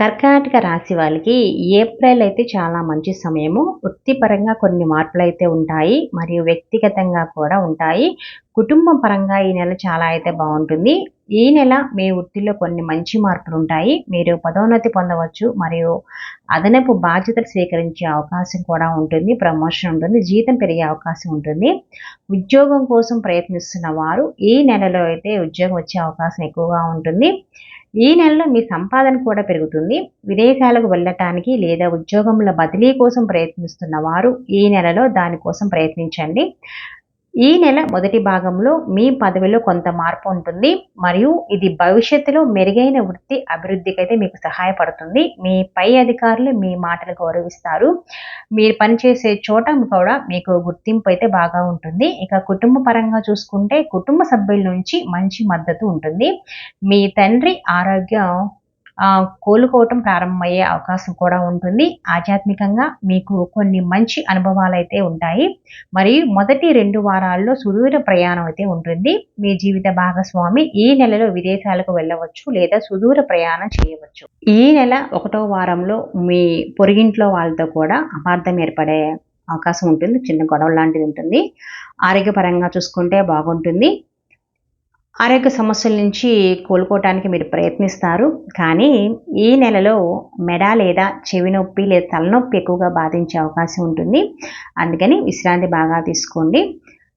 కర్కాటక రాశి వాళ్ళకి ఏప్రిల్ అయితే చాలా మంచి సమయము. వృత్తిపరంగా కొన్ని మార్పులు అయితే ఉంటాయి. మరియు వ్యక్తిగతంగా కూడా ఉంటాయి. కుటుంబం పరంగా ఈ నెల చాలా అయితే బాగుంటుంది. ఈ నెల మీ వృత్తిలో కొన్ని మంచి మార్పులు ఉంటాయి. మీరు పదోన్నతి పొందవచ్చు. మరియు అదనపు బాధ్యతలు స్వీకరించే అవకాశం కూడా ఉంటుంది. ప్రమోషన్ ఉంటుంది. జీతం పెరిగే అవకాశం ఉంటుంది. ఉద్యోగం కోసం ప్రయత్నిస్తున్న వారు ఈ నెలలో అయితే ఉద్యోగం వచ్చే అవకాశం ఎక్కువగా ఉంటుంది. ఈ నెలలో మీ సంపాదన కూడా పెరుగుతుంది. విదేశాలకు వెళ్ళటానికి లేదా ఉద్యోగంలో బదిలీ కోసం ప్రయత్నిస్తున్న వారు ఈ నెలలో దానికోసం ప్రయత్నించండి. ఈ నెల మొదటి భాగంలో మీ పదవిలో కొంత మార్పు ఉంటుంది. మరియు ఇది భవిష్యత్తులో మెరుగైన వృత్తి అభివృద్ధికి అయితే మీకు సహాయపడుతుంది. మీ పై అధికారులు మీ మాటలు గౌరవిస్తారు. మీరు పనిచేసే చోట కూడా మీకు గుర్తింపు అయితే బాగా ఉంటుంది. ఇక కుటుంబ పరంగా చూసుకుంటే కుటుంబ సభ్యుల నుంచి మంచి మద్దతు ఉంటుంది. మీ తండ్రి ఆరోగ్యం కోలుకోవటం ప్రారంభమయ్యే అవకాశం కూడా ఉంటుంది. ఆధ్యాత్మికంగా మీకు కొన్ని మంచి అనుభవాలు అయితే ఉంటాయి. మరియు మొదటి రెండు వారాల్లో సుదూర ప్రయాణం అయితే ఉంటుంది. మీ జీవిత భాగస్వామి ఈ నెలలో విదేశాలకు వెళ్ళవచ్చు లేదా సుదూర ప్రయాణం చేయవచ్చు. ఈ నెల ఒకటో వారంలో మీ పొరిగింట్లో వాళ్ళతో కూడా అపార్థం ఏర్పడే అవకాశం ఉంటుంది. చిన్న గొడవ లాంటిది ఉంటుంది. ఆరోగ్యపరంగా చూసుకుంటే బాగుంటుంది. ఆరోగ్య సమస్యల నుంచి కోలుకోవటానికి మీరు ప్రయత్నిస్తారు కానీ ఈ నెలలో మెడ లేదా చెవి నొప్పి లేదా తలనొప్పి ఎక్కువగా బాధించే అవకాశం ఉంటుంది. అందుకని విశ్రాంతి బాగా తీసుకోండి.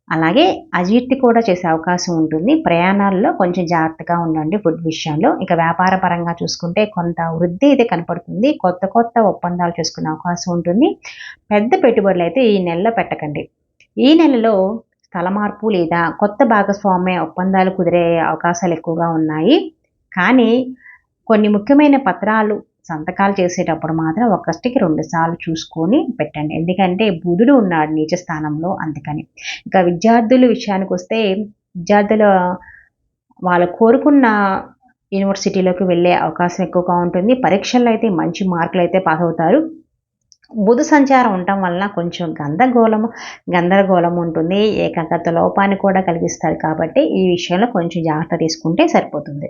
అలాగే అజీర్తి కూడా చేసే అవకాశం ఉంటుంది. ప్రయాణాల్లో కొంచెం జాగ్రత్తగా ఉండండి ఫుడ్ విషయంలో. ఇక వ్యాపార పరంగా చూసుకుంటే కొంత వృద్ధి అయితే కనపడుతుంది. కొత్త కొత్త ఒప్పందాలు చేసుకునే అవకాశం ఉంటుంది. పెద్ద పెట్టుబడులు అయితే ఈ నెలలో పెట్టకండి. ఈ నెలలో తలమార్పు మార్పు లేదా కొత్త భాగస్వామ్య ఒప్పందాలు కుదిరే అవకాశాలు ఎక్కువగా ఉన్నాయి. కానీ కొన్ని ముఖ్యమైన పత్రాలు సంతకాలు చేసేటప్పుడు మాత్రం ఒకటికి రెండు సార్లు చూసుకొని పెట్టండి. ఎందుకంటే బుధుడు ఉన్నాడు నీచ స్థానంలో అందుకని. ఇంకా విద్యార్థుల విషయానికి వస్తే విద్యార్థుల వాళ్ళు కోరుకున్న యూనివర్సిటీలోకి వెళ్ళే అవకాశం ఎక్కువగా ఉంటుంది. పరీక్షల్లో అయితే మంచి మార్కులు అయితే పాస్ అవుతారు. బుధ సంచారం ఉండటం వలన కొంచెం గందరగోళము గందరగోళం ఉంటుంది. ఏకాగ్రత లోపాన్ని కూడా కలిగిస్తారు కాబట్టి ఈ విషయంలో కొంచెం జాగ్రత్త తీసుకుంటే సరిపోతుంది.